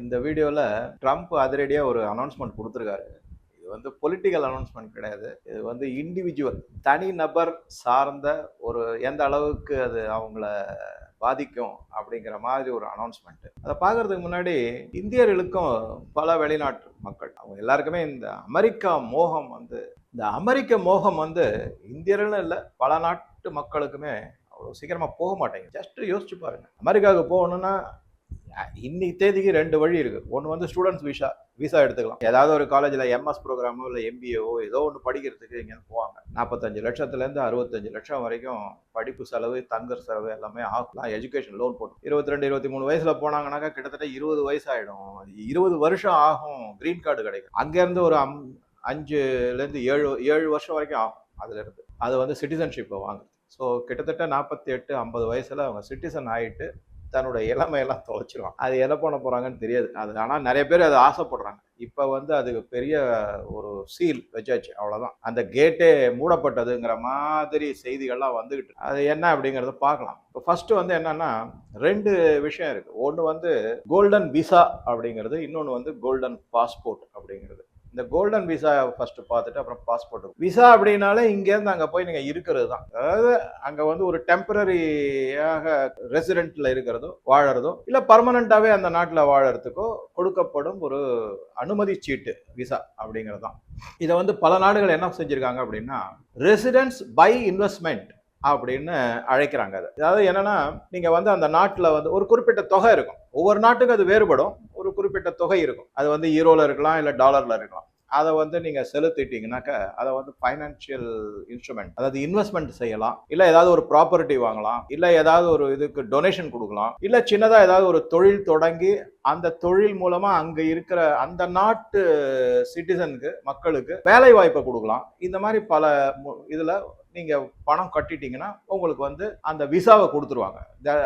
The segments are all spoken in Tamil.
இந்த வீடியோவில் ட்ரம்ப் அதிரடியாக ஒரு அனௌன்ஸ்மெண்ட் கொடுத்துருக்காரு. இது வந்து பொலிட்டிக்கல் அனௌன்ஸ்மெண்ட் கிடையாது. இது வந்து இண்டிவிஜுவல் தனி நபர் சார்ந்த ஒரு எந்த அளவுக்கு அது அவங்கள பாதிக்கும் அப்படிங்கிற மாதிரி ஒரு அனௌன்ஸ்மெண்ட்டு அதை பார்க்கறதுக்கு முன்னாடி இந்தியர்களுக்கும் பல வெளிநாட்டு மக்கள் அவங்க எல்லாருக்குமே இந்த அமெரிக்கா மோகம் வந்து இந்த அமெரிக்க மோகம் வந்து இந்தியர்கள்னு இல்லை பல நாட்டு மக்களுக்குமே அவ்வளோ சீக்கிரமாக போக மாட்டேங்குது. ஜஸ்ட் யோசிச்சு பாருங்கள் அமெரிக்காவுக்கு போகணுன்னா இன்னைக்கு தேதிக்கு ரெண்டு வழி இருக்கு. ஒன்று வந்து ஸ்டூடெண்ட்ஸ் விசா விசா எடுத்துக்கலாம். ஏதாவது ஒரு காலேஜில் எம்எஸ் ப்ரோக்ராமோ இல்லை எம்பிஏவோ ஏதோ ஒன்று படிக்கிறதுக்கு இங்கேருந்து போவாங்க. நாற்பத்தஞ்சு லட்சத்துலேருந்து அறுபத்தஞ்சு லட்சம் வரைக்கும் படிப்பு செலவு தங்குற செலவு எல்லாமே ஆகலாம் எஜுகேஷன் லோன் போட்டு. இருபத்தி ரெண்டு இருபத்தி மூணு வயசில் போனாங்கன்னாக்கா கிட்டத்தட்ட இருபது வயசாயிடும். இருபது வருஷம் ஆகும் க்ரீன் கார்டு கிடைக்கும். அங்கேருந்து ஒரு அம் அஞ்சுலேருந்து ஏழு ஏழு வருஷம் வரைக்கும் ஆகும் அதுலேருந்து. அது வந்து சிட்டிசன்ஷிப்பை வாங்குறது. ஸோ கிட்டத்தட்ட நாற்பத்தி எட்டு ஐம்பது வயசில் அவங்க சிட்டிசன் ஆகிட்டு தன்னோட இளமையெல்லாம் தொலைச்சிடும் அது எதை பண்ண போகிறாங்கன்னு தெரியாது. அது ஆனால் நிறைய பேர் அதை ஆசைப்படுறாங்க. இப்போ வந்து அதுக்கு பெரிய ஒரு சீல் வச்சாச்சு அவ்வளோதான் அந்த கேட்டே மூடப்பட்டதுங்கிற மாதிரி செய்திகள்லாம் வந்துக்கிட்டு அது என்ன அப்படிங்கிறத பார்க்கலாம். இப்போ ஃபர்ஸ்ட் வந்து என்னன்னா ரெண்டு விஷயம் இருக்கு. ஒன்று வந்து கோல்டன் விசா அப்படிங்கிறது இன்னொன்று வந்து கோல்டன் பாஸ்போர்ட் அப்படிங்கிறது. இந்த கோல்டன் விசா ஃபர்ஸ்ட் பார்த்துட்டு அப்புறம் பாஸ்போர்ட் விசா அப்படின்னாலே இங்கேருந்து அங்கே போய் நீங்கள் இருக்கிறது தான் அதாவது அங்கே வந்து ஒரு டெம்பரரியாக ரெசிடென்ட்ல இருக்கிறதோ வாழறதோ இல்லை பர்மனண்ட்டாகவே அந்த நாட்டில் வாழறதுக்கோ கொடுக்கப்படும் ஒரு அனுமதி சீட்டு விசா அப்படிங்கிறது தான் இதை வந்து பல நாடுகள் என்ன செஞ்சுருக்காங்க அப்படின்னா ரெசிடென்ஸ் பை இன்வெஸ்ட்மெண்ட் அப்படின்னு அழைக்கிறாங்க அது. அதாவது என்னன்னா நீங்க வந்து அந்த நாட்டில் வந்து ஒரு குறிப்பிட்ட தொகை இருக்கும். ஒவ்வொரு நாட்டுக்கும் அது வேறுபடும். ஒரு குறிப்பிட்ட தொகை இருக்கும். அது வந்து ஈரோல இருக்கலாம் இல்லை டாலர்ல இருக்கலாம். அதை வந்து நீங்க செலுத்திட்டீங்கன்னாக்க அதை வந்து ஃபைனான்சியல் இன்ஸ்ட்ருமெண்ட் அதாவது இன்வெஸ்ட்மெண்ட் செய்யலாம். இல்ல ஏதாவது ஒரு ப்ராப்பர்ட்டி வாங்கலாம். இல்ல ஏதாவது ஒரு இதுக்கு டொனேஷன் கொடுக்கலாம். இல்ல சின்னதா ஏதாவது ஒரு தொழில் தொடங்கி அந்த தொழில் மூலமா அங்க இருக்கிற அந்த நாட்டு சிட்டிசனுக்கு மக்களுக்கு வேலை வாய்ப்பை கொடுக்கலாம். இந்த மாதிரி பல மு- இதுல நீங்கள் பணம் கட்டிட்டீங்கன்னா உங்களுக்கு வந்து அந்த விசாவை கொடுத்துருவாங்க.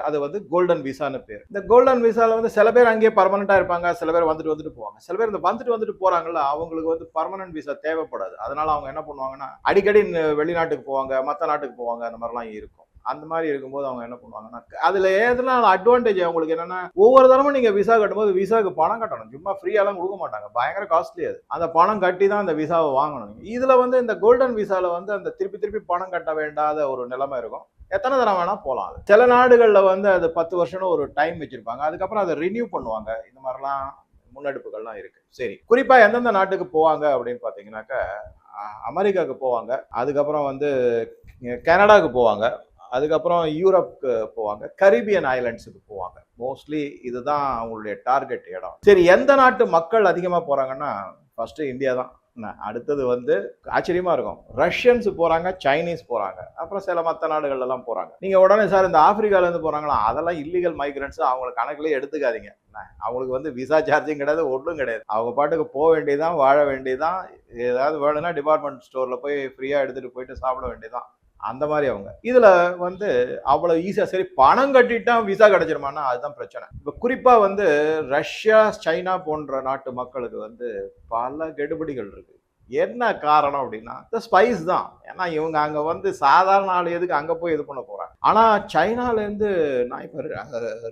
அது வந்து கோல்டன் விசான்னு பேர். இந்த கோல்டன் விசாவில் வந்து சில பேர் அங்கேயே பர்மனெண்ட்டாக இருப்பாங்க சில பேர் வந்துட்டு வந்துட்டு போவாங்க. சில பேர் இந்த வந்துட்டு வந்துட்டு போகிறாங்கல்ல அவங்களுக்கு வந்து பர்மனன்ட் விசா தேவைப்படாது. அதனால அவங்க என்ன பண்ணுவாங்கன்னா அடிக்கடி வெளிநாட்டுக்கு போவாங்க மற்ற நாட்டுக்கு போவாங்க அந்த மாதிரிலாம் இருக்கும். அந்த மாதிரி இருக்கும்போது அவங்க என்ன பண்ணுவாங்கன்னா அதுல எதுனா அட்வான்டேஜ் அவங்களுக்கு என்னன்னா ஒவ்வொரு தரமும் நீங்க விசா கட்டும்போது விசாவுக்கு பணம் கட்டணும். சும்மா ஃப்ரீயாலாம் கொடுக்க மாட்டாங்க. பயங்கர காஸ்ட்லி அது. அந்த பணம் கட்டி தான் அந்த விசாவை வாங்கணும். இதுல வந்து இந்த கோல்டன் விசால வந்து அந்த திருப்பி திருப்பி பணம் கட்ட வேண்டாத ஒரு நிலைமை இருக்கும். எத்தனை தடவை வேணா போகலாம் அது. சில நாடுகளில் வந்து அது பத்து வருஷம்னு ஒரு டைம் வச்சிருப்பாங்க. அதுக்கப்புறம் அதை ரினியூ பண்ணுவாங்க. இந்த மாதிரிலாம் முன்னெடுப்புகள்லாம் இருக்கு. சரி. குறிப்பா எந்தெந்த நாட்டுக்கு போவாங்க அப்படின்னு பாத்தீங்கன்னாக்க அ- அமெரிக்காவுக்கு போவாங்க. அதுக்கப்புறம் வந்து கனடாவுக்கு போவாங்க. அதுக்கப்புறம் யூரோப்க்கு போவாங்க கரீபியன் ஐலண்ட்ஸுக்கு போவாங்க. மோஸ்ட்லி இதுதான் அவங்களுடைய டார்கெட் இடம். சரி எந்த நாட்டு மக்கள் அதிகமாக போகிறாங்கன்னா ஃபஸ்ட்டு இந்தியா தான். என்ன, அடுத்தது வந்து ஆச்சரியமாக இருக்கும். ரஷ்யன்ஸ் போகிறாங்க சைனீஸ் போகிறாங்க அப்புறம் சில மற்ற நாடுகள்லாம் போகிறாங்க நீங்கள் உடனே சார் இந்த ஆப்பிரிக்கால போகிறாங்களா அதெல்லாம் இல்லீகல் மைக்ரன்ஸ் அவங்கள கணக்குலேயே எடுத்துக்காதீங்க. அவங்களுக்கு வந்து விசா சார்ஜிங் கிடையாது ஒன்றும் கிடையாது. அவங்க பாட்டுக்கு போக வேண்டியதான் வாழ வேண்டியதான் ஏதாவது வேணும்னா டிபார்ட்மெண்ட் ஸ்டோரில் போய் ஃப்ரீயாக எடுத்துட்டு போயிட்டு சாப்பிட வேண்டியதான் அந்த மாதிரி அவங்க. இதுல வந்து அவ்வளவு ஈஸியா சரி பணம் கட்டிட்டான் விசா கிடைச்சிருமானா அதுதான் பிரச்சனை. இப்ப குறிப்பா வந்து ரஷ்யா சைனா போன்ற நாட்டு மக்களுக்கு வந்து பல கெடுபடிகள் இருக்கு. என்ன காரணம் அப்படின்னா இந்த ஸ்பைஸ் தான். ஏன்னா இவங்க அங்க வந்து சாதாரண ஆள் எதுக்கு அங்க போய் இது பண்ண போறாங்க? ஆனா சைனால இருந்து நான் இப்ப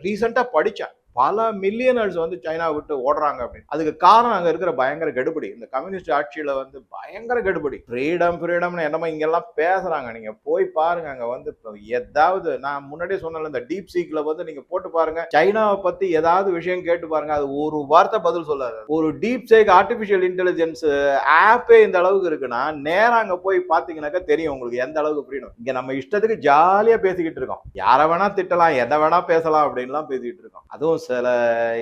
ரீசெண்டா படிச்சேன். பல மில்லியனர்ஸ் வந்து சைனா விட்டு ஓடுறாங்க அப்படின்னு. அதுக்கு காரணம் அங்கே இருக்கிற பயங்கர கெடுபடி. இந்த கம்யூனிஸ்ட் ஆட்சியில் வந்து பயங்கர கெடுபடி. ஃப்ரீடம் ஃப்ரீடம்னு என்னமோ இங்கெல்லாம் பேசுகிறாங்க நீங்கள் போய் பாருங்க அங்கே வந்து இப்போ ஏதாவது நான் முன்னாடியே சொன்னல இந்த டீப் சீக்கில் வந்து நீங்கள் போட்டு பாருங்க. சைனாவை பற்றி ஏதாவது விஷயம் கேட்டு பாருங்க. அது ஒரு வார்த்தை பதில் சொல்லாது. ஒரு டீப் சேக் ஆர்டிஃபிஷியல் இன்டெலிஜென்ஸ் ஆப்பே இந்த அளவுக்கு இருக்குன்னா நேரம் அங்கே போய் பார்த்தீங்கன்னாக்கா தெரியும் உங்களுக்கு எந்த அளவுக்கு ஃப்ரீடம் இங்கே நம்ம இஷ்டத்துக்கு ஜாலியாக பேசிக்கிட்டு இருக்கோம். யாரை வேணா திட்டலாம் எதை வேணா பேசலாம் அப்படின்லாம் பேசிக்கிட்டு இருக்கோம். அதுவும் சில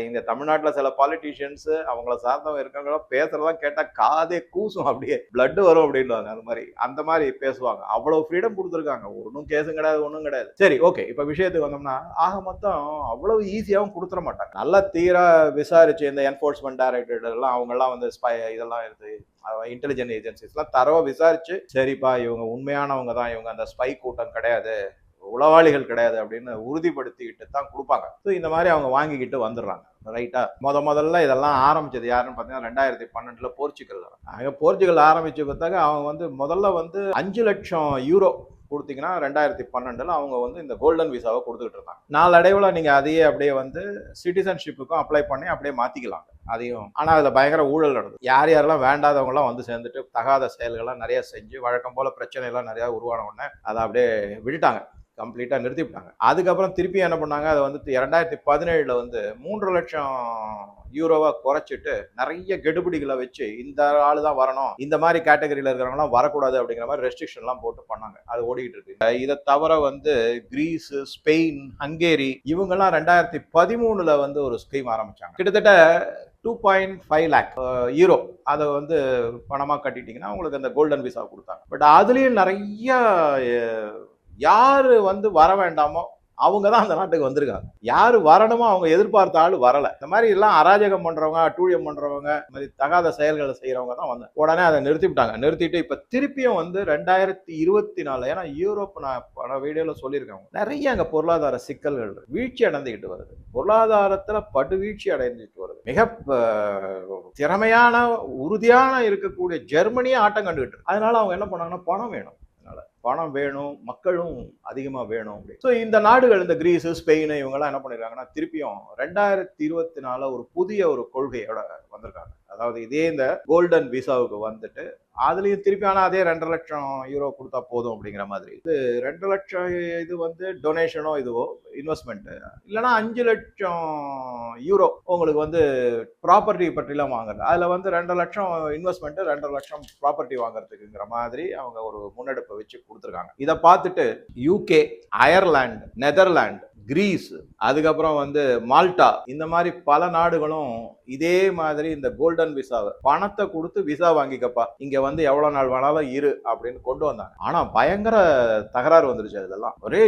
இந்த தமிழ்நாட்டில் சில பாலிட்டிஷியன்ஸ் அவங்கள சார்ந்தவங்க இருக்காங்களோ பேசுறதெல்லாம் கேட்டால் காதே கூசும் அப்படியே பிளட் வரும் அப்படின்வாங்க அந்த மாதிரி. அந்த மாதிரி பேசுவாங்க. அவ்வளோ ஃப்ரீடம் கொடுத்துருக்காங்க. ஒன்றும் கேஸும் கிடையாது ஒன்றும் கிடையாது. சரி ஓகே இப்போ விஷயத்துக்கு வந்தோம்னா ஆக மொத்தம் அவ்வளவு ஈஸியாகவும் கொடுத்துட மாட்டாங்க. நல்லா தீரா விசாரிச்சு இந்த என்ஃபோர்ஸ்மெண்ட் டைரக்டரேட் எல்லாம் வந்து ஸ்பை இதெல்லாம் இருக்கு இன்டெலிஜென்ட் ஏஜென்சிஸ்லாம் தரவை விசாரிச்சு சரிப்பா இவங்க உண்மையானவங்க தான் இவங்க அந்த ஸ்பை கூட்டம் கிடையாது. உளவாளிகள் கிடையாது அப்படின்னு உறுதிப்படுத்திக்கிட்டு தான் கொடுப்பாங்க. ஸோ இந்த மாதிரி அவங்க வாங்கிக்கிட்டு வந்துடுறாங்க. ரைட்டா முத முதல்ல இதெல்லாம் ஆரம்பிச்சது யாருன்னு பார்த்தீங்கன்னா ரெண்டாயிரத்தி பன்னெண்டுல போர்ச்சுகல் அங்கே போர்ச்சுகல் ஆரம்பிச்சு பார்த்தாக்க அவங்க வந்து முதல்ல வந்து அஞ்சு லட்சம் யூரோ கொடுத்தீங்கன்னா ரெண்டாயிரத்தி பன்னெண்டில் அவங்க வந்து இந்த கோல்டன் விசாவை கொடுத்துக்கிட்டு இருந்தாங்க. நாளடைவில் நீங்கள் அதையே அப்படியே வந்து சிட்டிசன்ஷிப்புக்கும் அப்ளை பண்ணி அப்படியே மாற்றிக்கலாம் அதையும். ஆனால் அதில் பயங்கர ஊழல் நடந்தது. யார் யாரெல்லாம் வேண்டாதவங்கலாம் வந்து சேர்ந்துட்டு தகாத செயல்கள்லாம் நிறைய செஞ்சு வழக்கம் போல் பிரச்சனைலாம் நிறையா உருவான உடனே அதை அப்படியே விட்டுட்டாங்க. கம்ப்ளீட்டாக நிறுத்திவிட்டாங்க. அதுக்கப்புறம் திருப்பி என்ன பண்ணாங்க? அதை வந்து இரண்டாயிரத்தி பதினேழில் வந்து மூன்று லட்சம் யூரோவாக குறைச்சிட்டு நிறைய கெடுபிடிகளை வச்சு இந்த ஆளு தான் வரணும் இந்த மாதிரி கேட்டகரியில் இருக்கிறவங்களாம் வரக்கூடாது அப்படிங்கிற மாதிரி ரெஸ்ட்ரிக்ஷன்லாம் போட்டு பண்ணாங்க. அது ஓடிக்கிட்டு இருக்கு. இதை தவிர வந்து கிரீஸ் ஸ்பெயின் ஹங்கேரி இவங்கெல்லாம் ரெண்டாயிரத்தி பதிமூணுல வந்து ஒரு ஸ்கீம் ஆரம்பிச்சாங்க. கிட்டத்தட்ட two point five lakh euro அதை வந்து பணமாக கட்டிட்டீங்கன்னா உங்களுக்கு அந்த கோல்டன் விசா கொடுத்தாங்க. பட் அதுலேயும் நிறைய யார் வந்து வர வேண்டாமோ அவங்க தான் அந்த நாட்டுக்கு வந்திருக்காங்க. யார் வரணுமோ அவங்க எதிர்பார்த்த ஆள் வரல. இந்த மாதிரி எல்லாம் அராஜகம் பண்ணுறவங்க அட்டூழியம் பண்ணுறவங்க இந்த மாதிரி தகாத செயல்களை செய்கிறவங்க தான் வந்தாங்க உடனே அதை நிறுத்திவிட்டாங்க. நிறுத்திட்டு இப்போ திருப்பியும் வந்து ரெண்டாயிரத்தி இருபத்தி நாலு ஏன்னா யூரோப் நான் பல வீடியோவில் சொல்லியிருக்கேன். நிறைய அங்கே பொருளாதார சிக்கல்கள் வீழ்ச்சி அடைந்துக்கிட்டு வருது. பொருளாதாரத்தில் படு வீழ்ச்சி அடைந்துட்டு வருது. மிக திறமையான உறுதியான இருக்கக்கூடிய ஜெர்மனியே ஆட்டம் கண்டுகிட்டு அதனால அவங்க என்ன பண்ணாங்கன்னா பணம் வேணும். பணம் வேணும் மக்களும் அதிகமாக வேணும் அப்படி ஸோ இந்த நாடுகள் இந்த கிரீஸு ஸ்பெயின் இவங்கெல்லாம் என்ன பண்ணிருக்காங்கன்னா திருப்பியும் ரெண்டாயிரத்தி இருபத்தி நாலில் ஒரு புதிய ஒரு கொள்கையோட வந்திருக்காங்க. அதாவது இதே இந்த கோல்டன் விசாவுக்கு வந்துட்டு அதுலயும் திருப்பி ஆனால் அதே ரெண்டரை லட்சம் யூரோ கொடுத்தா போதும் அப்படிங்கிற மாதிரி. இது ரெண்டு லட்சம் இது வந்து டொனேஷனோ இதுவோ இன்வெஸ்ட்மெண்ட் இல்லைன்னா அஞ்சு லட்சம் யூரோ உங்களுக்கு வந்து ப்ராப்பர்ட்டி பற்றிலாம் வாங்குறது. அதில் வந்து ரெண்டு லட்சம் இன்வெஸ்ட்மெண்ட் ரெண்டு லட்சம் ப்ராப்பர்ட்டி வாங்குறதுக்குங்கிற மாதிரி அவங்க ஒரு முன்னெடுப்பை வச்சு கொடுத்துருக்காங்க. இதை பார்த்துட்டு யூகே அயர்லாந்து நெதர்லாந்து கிரீஸ் அதுக்கப்புறம் வந்து மால்டா இந்த மாதிரி பல நாடுகளும் இதே மாதிரி இந்த கோல்டன் விசாவை பணத்தை கொடுத்து விசா வாங்கிக்கப்பா. இங்க வந்து எவ்வளவு நாள் வேணாலும் இரு அப்படின்னு கொண்டு வந்தாங்க. ஆனா பயங்கர தகராறு வந்துருச்சு அதெல்லாம் ஒரே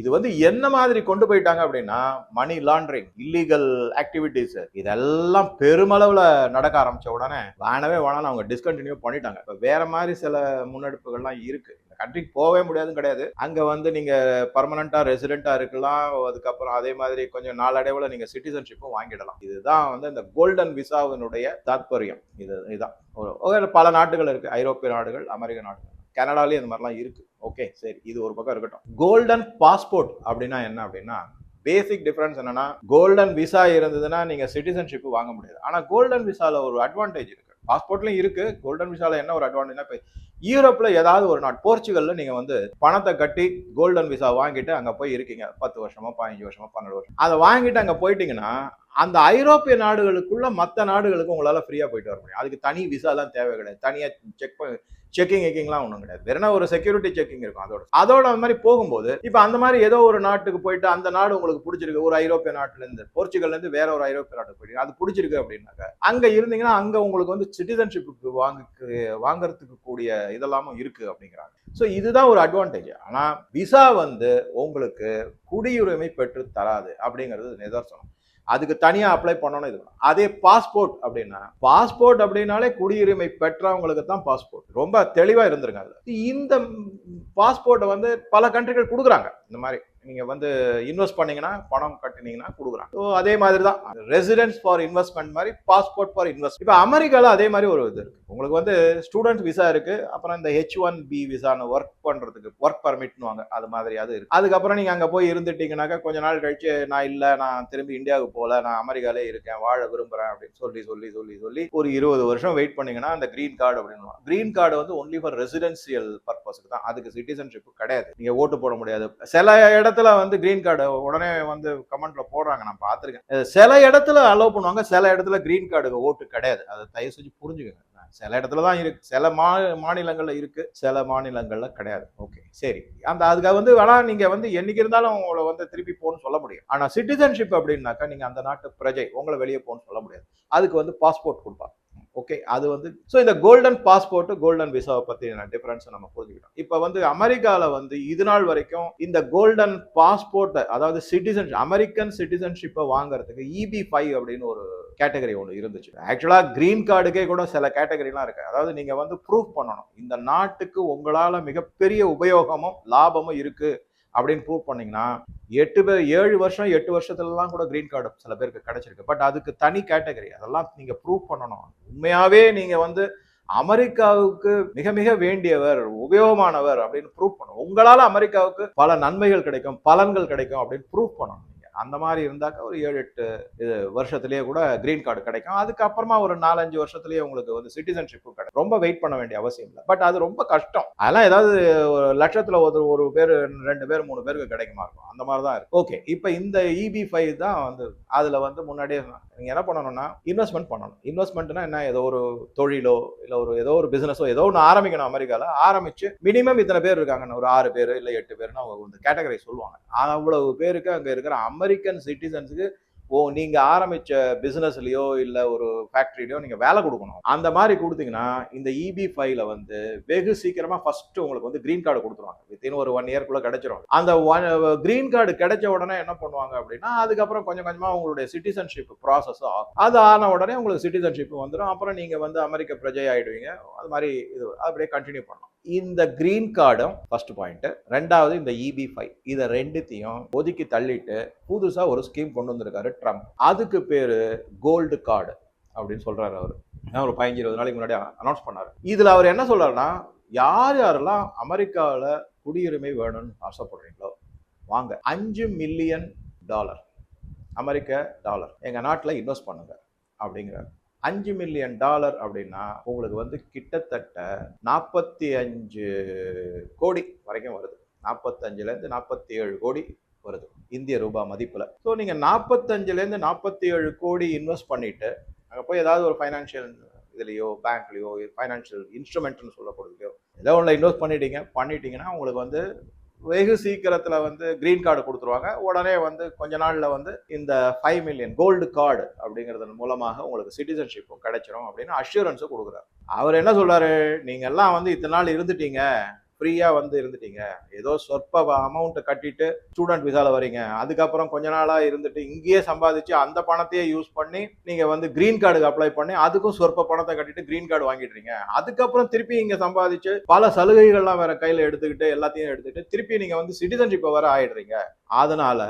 இது வந்து என்ன மாதிரி கொண்டு போயிட்டாங்க அப்படின்னா மணி லாண்ட்ரிங் இல்லீகல் ஆக்டிவிட்டிஸ் இதெல்லாம் பெருமளவுல நடக்க ஆரம்பிச்ச உடனே வேணவே வேணாம்னு அவங்க டிஸ்கண்டினியூ பண்ணிட்டாங்க. இப்ப வேற மாதிரி சில முன்னெடுப்புகள்லாம் இருக்கு. இந்த கண்ட்ரிக்கு போகவே முடியாதுன்னு கிடையாது. அங்க வந்து நீங்க பர்மனண்டா ரெசிடென்ட்டா இருக்கலாம். அதுக்கப்புறம் அதே மாதிரி கொஞ்சம் நாளடைவுல நீங்க சிட்டிசன்ஷிப்பும் வாங்கிடலாம். இதுதான் வந்து இந்த கோல்டன் விசாவினுடைய தாத்பரியம். இது இதுதான் பல நாடுகள் இருக்கு. ஐரோப்பிய நாடுகள் அமெரிக்க நாடுகள். கனடாலேயும் இந்த மாதிரிலாம் இருக்கு. ஓகே சரி இது ஒரு பக்கம் இருக்கட்டும். கோல்டன் பாஸ்போர்ட் அப்படின்னா என்ன அப்படின்னா பேசிக் டிஃப்ரென்ஸ் என்னன்னா கோல்டன் விசா இருந்ததுன்னா நீங்க சிட்டிசன்ஷிப் வாங்க முடியாது. ஆனா கோல்டன் விசால ஒரு அட்வான்டேஜ் இருக்கு. பாஸ்போர்ட்லயும் இருக்கு. கோல்டன் விசால என்ன ஒரு அட்வான்டேஜ்னா இப்போ யூரோப்ல ஏதாவது ஒரு நாட் போர்ச்சுகல்ல நீங்க வந்து பணத்தை கட்டி கோல்டன் விசா வாங்கிட்டு அங்க போய் இருக்கீங்க. பத்து வருஷமா பதினஞ்சு வருஷமா பன்னெண்டு வருஷம். அதை வாங்கிட்டு அங்க போயிட்டீங்கன்னா அந்த ஐரோப்பிய நாடுகளுக்குள்ள மற்ற நாடுகளுக்கு உங்களால ஃப்ரீயா போயிட்டு வர முடியும். அதுக்கு தனி விசாலாம் தேவை கிடையாது. தனியா செக் பண்ணி செக்கிங் எக்கிங்லாம் ஒன்றும் கிடையாது. வேற ஒரு செக்யூரிட்டி செக்கிங் இருக்கும் அதோட. அதோட அந்த மாதிரி போகும்போது இப்போ அந்த மாதிரி ஏதோ ஒரு நாட்டுக்கு போயிட்டு அந்த நாடு உங்களுக்கு பிடிச்சிருக்கு. ஒரு ஐரோப்பிய நாட்டிலேருந்து போர்ச்சுகல்லேருந்து வேற ஒரு ஐரோப்பிய நாட்டுக்கு போயிட்டு அது பிடிச்சிருக்கு அப்படின்னாக்க அங்கே இருந்தீங்கன்னா அங்கே உங்களுக்கு வந்து சிட்டிசன்ஷிப்புக்கு வாங்க வாங்குறதுக்கு கூடிய இதெல்லாமும் இருக்கு அப்படிங்கிறாங்க. ஸோ இதுதான் ஒரு அட்வான்டேஜ் ஆனால் விசா வந்து உங்களுக்கு குடியுரிமை பெற்று தராது அப்படிங்கிறது நிதர்சனம். அதுக்கு தனியாக அப்ளை பண்ணணும் இது அதே பாஸ்போர்ட் அப்படின்னா பாஸ்போர்ட் அப்படின்னாலே குடியுரிமை பெற்றவங்களுக்கு தான் பாஸ்போர்ட் ரொம்ப தெளிவாக இருந்துருங்க அதில் இந்த பாஸ்போர்ட்டை வந்து பல கண்ட்ரிகள் கொடுக்குறாங்க. இந்த மாதிரி நீங்கள் வந்து இன்வெஸ்ட் பண்ணீங்கன்னா பணம் கட்டினீங்கன்னா கொடுக்குறாங்க. ஸோ அதே மாதிரி தான் ரெசிடென்ஸ் ஃபார் இன்வெஸ்ட்மெண்ட் மாதிரி பாஸ்போர்ட் ஃபார் இன்வெஸ்ட் இப்போ அமெரிக்கால அதே மாதிரி ஒரு இது இருக்குது உங்களுக்கு வந்து ஸ்டூடெண்ட் விசா இருக்குது அப்புறம் இந்த ஹெச் ஒன் பி விசான்னு ஒர்க் பண்ணுறதுக்கு ஒர்க் பர்மிட்னுவாங்க அது மாதிரி அது இருக்குது அதுக்கப்புறம் நீங்கள் அங்கே போய் இருந்துட்டீங்கன்னாக்கா கொஞ்ச நாள் கழிச்சு நான் இல்லை நான் திரும்பி இந்தியாவுக்கு போகல நான் அமெரிக்காலே இருக்கேன் வாழ விரும்புகிறேன் அப்படின்னு சொல்லி சொல்லி சொல்லி சொல்லி ஒரு இருபது வருஷம் வெயிட் பண்ணீங்கன்னா அந்த கிரீன் கார்டு அப்படின்னு கிரீன் கார்டு வந்து ஒன்லி ஃபார் ரெசிடென்சியல் பர்பஸ்க்கு தான். அதுக்கு சிட்டிசன்ஷிப் கிடையாது. நீங்கள் ஓட்டு போட முடியாது. சில இடத்துல வந்து கிரீன் கார்டு உடனே வந்து கமெண்ட்ல போடுறாங்க. நான் பார்த்துருக்கேன். சில இடத்துல அலோவ் பண்ணுவாங்க. சில இடத்துல கிரீன் கார்டு ஓட்டு கிடையாது. அதை தயவு செஞ்சு புரிஞ்சுக்கங்க. சில இடத்துல தான் இருக்கு. சில மா மாநிலங்கள்ல இருக்கு. சில மாநிலங்கள்ல கிடையாது. ஓகே சரி. அந்த அதுக்காக வந்து வேணா நீங்க வந்து என்னைக்கு இருந்தாலும் உங்களை வந்து திருப்பி போகணும்னு சொல்ல முடியும். ஆனா சிட்டிசன்ஷிப் அப்படின்னாக்கா நீங்க அந்த நாட்டு பிரஜை உங்களை வெளியே போகணும்னு சொல்ல முடியாது. அதுக்கு வந்து பாஸ்போர்ட் கொடுப்பாங்க. ஓகே அது வந்து ஸோ இந்த கோல்டன் பாஸ்போர்ட் கோல்டன் விசாவை பற்றின டிஃபரன்ஸ் நம்ம புரிஞ்சுக்கிட்டோம். இப்போ வந்து அமெரிக்காவில் வந்து இது நாள் வரைக்கும் இந்த கோல்டன் பாஸ்போர்ட்டை அதாவது சிட்டிசன் அமெரிக்கன் சிட்டிசன்ஷிப்பை வாங்குறதுக்கு இபி ஃபைவ் அப்படின்னு ஒரு கேட்டகரி ஒன்று இருந்துச்சு. ஆக்சுவலாக கிரீன் கார்டுக்கே கூட சில கேட்டகரிலாம் இருக்கு. அதாவது நீங்கள் வந்து ப்ரூஃப் பண்ணணும். இந்த நாட்டுக்கு உங்களால் மிகப்பெரிய உபயோகமும் லாபமும் இருக்குது அப்படின்னு ப்ரூவ் பண்ணிங்கன்னா எட்டு பேர் ஏழு வருஷம் எட்டு வருஷத்துலலாம் கூட கிரீன் கார்டு சில பேருக்கு கிடைச்சிருக்கு. பட் அதுக்கு தனி கேட்டகரி அதெல்லாம் நீங்கள் ப்ரூவ் பண்ணணும். உண்மையாகவே நீங்கள் வந்து அமெரிக்காவுக்கு மிக மிக வேண்டியவர் உபயோகமானவர் அப்படின்னு ப்ரூவ் பண்ணணும். உங்களால் அமெரிக்காவுக்கு பல நன்மைகள் கிடைக்கும் பலன்கள் கிடைக்கும் அப்படின்னு ப்ரூவ் பண்ணணும். அந்த மாதிரி இருந்தாக்க ஒரு ஏழு எட்டு இது வருஷத்துலேயே கூட கிரீன் கார்டு கிடைக்கும். அதுக்கப்புறமா ஒரு நாலஞ்சு வருஷத்துலேயே உங்களுக்கு வந்து சிட்டிசன்ஷிப்பும் கிடைக்கும். ரொம்ப வெயிட் பண்ண வேண்டிய அவசியம் இல்லை. பட் அது ரொம்ப கஷ்டம். அதெல்லாம் ஏதாவது ஒரு லட்சத்தில் ஒரு ஒரு பேர் ரெண்டு பேர் மூணு பேருக்கு கிடைக்குமா இருக்கும். அந்த மாதிரி தான் இருக்கு. ஓகே இப்போ இந்த இபி ஃபைவ் தான் வந்து அதில் வந்து முன்னாடியே நீங்கள் என்ன பண்ணணும்னா இன்வெஸ்ட்மெண்ட் பண்ணணும். இன்வெஸ்ட்மெண்ட்னா என்ன? ஏதோ ஒரு தொழிலோ இல்லை ஒரு ஏதோ ஒரு பிஸ்னஸோ ஏதோ ஒன்று ஆரம்பிக்கணும் அமெரிக்காவில் ஆரம்பித்து மினிமம் இத்தனை பேர் இருக்காங்க ஒரு ஆறு பேர் இல்லை எட்டு பேர்னு அவங்க வந்து கேட்டகரி சொல்லுவாங்க. அவ்வளவு பேருக்கு அங்கே இருக்கிற அமெரிக்கன் சிட்டிசன்ஸுக்கு ஓ நீங்கள் ஆரம்பித்த பிஸ்னஸ்லையோ இல்லை ஒரு ஃபேக்ட்ரிலையோ நீங்கள் வேலை கொடுக்கணும். அந்த மாதிரி கொடுத்தீங்கன்னா இந்த இபி ஃபைவ்ல வந்து வெகு சீக்கிரமாக ஃபஸ்ட்டு உங்களுக்கு வந்து க்ரீன் கார்டு கொடுத்துருவாங்க. வித்தின் ஒரு ஒன் இயர்க்குள்ளே கிடைச்சிரும். அந்த ஒன் க்ரீன் கார்டு கிடைச்ச உடனே என்ன பண்ணுவாங்க அப்படின்னா அதுக்கப்புறம் கொஞ்சம் கொஞ்சமாக உங்களுடைய சிட்டிசன்ஷிப் ப்ராசஸ் ஆகும். அது ஆன உடனே உங்களுக்கு சிட்டிசன்ஷிப் வந்துடும் அப்புறம் நீங்கள் வந்து அமெரிக்க பிரஜை ஆகிடுவீங்க அது மாதிரி இது அப்படியே கண்டினியூ பண்ணலாம். இந்த கிரீன் கார்டும் ஃபர்ஸ்ட் பாயிண்ட் ரெண்டாவது இந்த இபி ஃபைவ் இதை ரெண்டுத்தையும் ஒதுக்கி தள்ளிட்டு புதுசா ஒரு ஸ்கீம் கொண்டு வந்திருக்காரு ட்ரம்ப் அதுக்கு பேரு கோல்டு கார்டு அப்படின்னு சொல்றாரு அவர். ஒரு பதினஞ்சு இருபது நாளைக்கு முன்னாடி அனௌன்ஸ் பண்ணாரு. இதுல அவர் என்ன சொல்றாருன்னா யார் யாரெல்லாம் அமெரிக்காவில் குடியுரிமை வேணும்னு ஆசைப்படுறீங்களோ வாங்க. அஞ்சு மில்லியன் டாலர் அமெரிக்க டாலர் எங்கள் நாட்டில் இன்வெஸ்ட் பண்ணுங்க அப்படிங்கிறார். அஞ்சு மில்லியன் டாலர் அப்படின்னா உங்களுக்கு வந்து கிட்டத்தட்ட நாற்பத்தி அஞ்சு கோடி வரைக்கும் வருது. நாற்பத்தஞ்சுலேருந்து நாற்பத்தி ஏழு கோடி வருது இந்திய ரூபாய் மதிப்பில். ஸோ நீங்கள் நாற்பத்தஞ்சுலேருந்து நாற்பத்தி ஏழு கோடி இன்வெஸ்ட் பண்ணிட்டு அங்கே போய் ஏதாவது ஒரு ஃபைனான்ஷியல் இதுலேயோ பேங்க்லேயோ ஃபைனான்ஷியல் இன்ஸ்ட்ருமெண்ட்னு சொல்லப்படுறதுலையோ ஏதோ ஒன்றில் இன்வெஸ்ட் பண்ணிட்டீங்க பண்ணிட்டீங்கன்னா உங்களுக்கு வந்து வெகு சீக்கிரத்தில் வந்து கிரீன் கார்டு கொடுத்துருவாங்க. உடனே வந்து கொஞ்ச நாளில் வந்து இந்த ஃபைவ் மில்லியன் கோல்டு கார்டு அப்படிங்கிறது மூலமாக உங்களுக்கு சிட்டிசன்ஷிப்பும் கிடைச்சிரும் அப்படின்னு அஷூரன்ஸும் கொடுக்குறாரு. அவர் என்ன சொல்கிறாரு நீங்கள் எல்லாம் வந்து இத்தனை நாள் இருந்துட்டீங்க. ஃப்ரீயாக வந்து இருந்துட்டீங்க. ஏதோ சொற்ப அமௌண்ட்டை கட்டிட்டு ஸ்டூடெண்ட் விசால வரீங்க. அதுக்கப்புறம் கொஞ்ச நாளாக இருந்துட்டு இங்கேயே சம்பாதிச்சு அந்த பணத்தையே யூஸ் பண்ணி நீங்கள் வந்து கிரீன் கார்டுக்கு அப்ளை பண்ணி அதுக்கும் சொற்ப பணத்தை கட்டிட்டு கிரீன் கார்டு வாங்கிடுறீங்க. அதுக்கப்புறம் திருப்பி இங்கே சம்பாதிச்சு பல சலுகைகள்லாம் வேற கையில் எடுத்துக்கிட்டு எல்லாத்தையும் எடுத்துக்கிட்டு திருப்பி நீங்கள் வந்து சிட்டிசன்ஷிப் வர ஆயிடுறீங்க. அதனால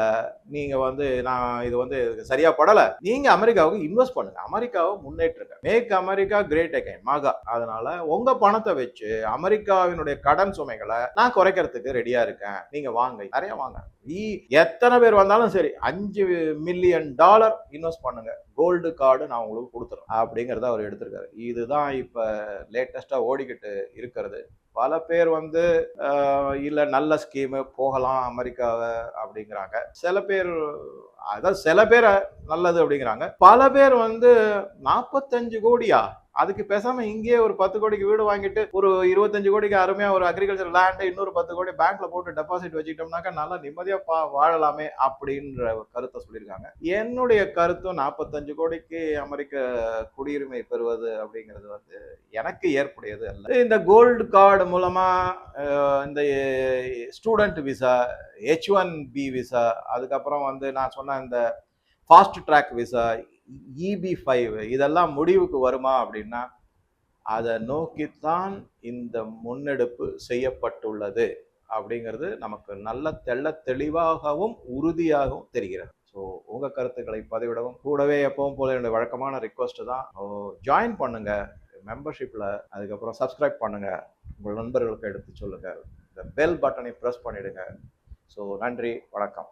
நீங்க வந்து நான் இது வந்து சரியா படல. நீங்க அமெரிக்காவுக்கு இன்வெஸ்ட் பண்ணுங்க. அமெரிக்காவை முன்னேற்றுங்க. Make America great again MAGA. அதனால உங்க பணத்தை வச்சு அமெரிக்காவினுடைய கடன் சுமைகளை நான் குறைக்கிறதுக்கு ரெடியா இருக்கேன். நீங்க வாங்க. நிறைய வாங்க. நீ எத்தனை பேர் வந்தாலும் சரி அஞ்சு மில்லியன் டாலர் இன்வெஸ்ட் பண்ணுங்க. கோல்டு கார்டு நான் உங்களுக்கு கொடுத்துறேன். அப்படிங்கறத அவர் எடுத்திருக்காரு. இதுதான் இப்ப லேட்டஸ்டா ஓடிக்கிட்டு இருக்கிறது. பல பேர் வந்து இல்லை நல்ல ஸ்கீமு போகலாம் அமெரிக்காவை அப்படிங்கிறாங்க. சில பேர் அதான் சில பேர் நல்லது அப்படிங்கிறாங்க. பல பேர் வந்து நாற்பத்தஞ்சு கோடியா? அதுக்கு பேசாம இங்கேயே ஒரு பத்து கோடிக்கு வீடு வாங்கிட்டு ஒரு இருபத்தஞ்சு கோடிக்கு அருமையா ஒரு அக்ரிகல்ச்சர் லேண்ட் இன்னொரு பத்து கோடி பேங்க்ல போட்டு டெபாசிட் வச்சுக்கிட்டோம்னாக்கா நல்லா நிம்மதியா வாழலாமே அப்படின்ற ஒரு கருத்தை சொல்லியிருக்காங்க. என்னுடைய கருத்தும் நாற்பத்தஞ்சு கோடிக்கு அமெரிக்க குடியுரிமை பெறுவது அப்படிங்கிறது வந்து எனக்கு ஏற்புடையது அல்ல. இந்த கோல்டு கார்டு மூலமா இந்த student visa H one B visa அதுக்கப்புறம் வந்து நான் சொன்ன இந்த fast track visa EB five இதெல்லாம் முடிவுக்கு வருமா அப்படின்னா அதை நோக்கித்தான் இந்த முன்னெடுப்பு செய்யப்பட்டுள்ளது அப்படிங்கிறது நமக்கு நல்ல தெள்ள தெளிவாகவும் உறுதியாகவும் தெரிகிறது. ஸோ உங்கள் கருத்துக்களை பதிவிடவும் கூடவே எப்பவும் போல என்னுடைய வழக்கமான ரிக்வஸ்ட்டு தான். ஜாயின் பண்ணுங்க மெம்பர்ஷிப்பில் அதுக்கப்புறம் சப்ஸ்கிரைப் பண்ணுங்க. உங்கள் நண்பர்களுக்கு எடுத்து சொல்லுங்கள் இந்த பெல் பட்டனை ப்ரெஸ் பண்ணிவிடுங்க ஸோ நன்றி வணக்கம்.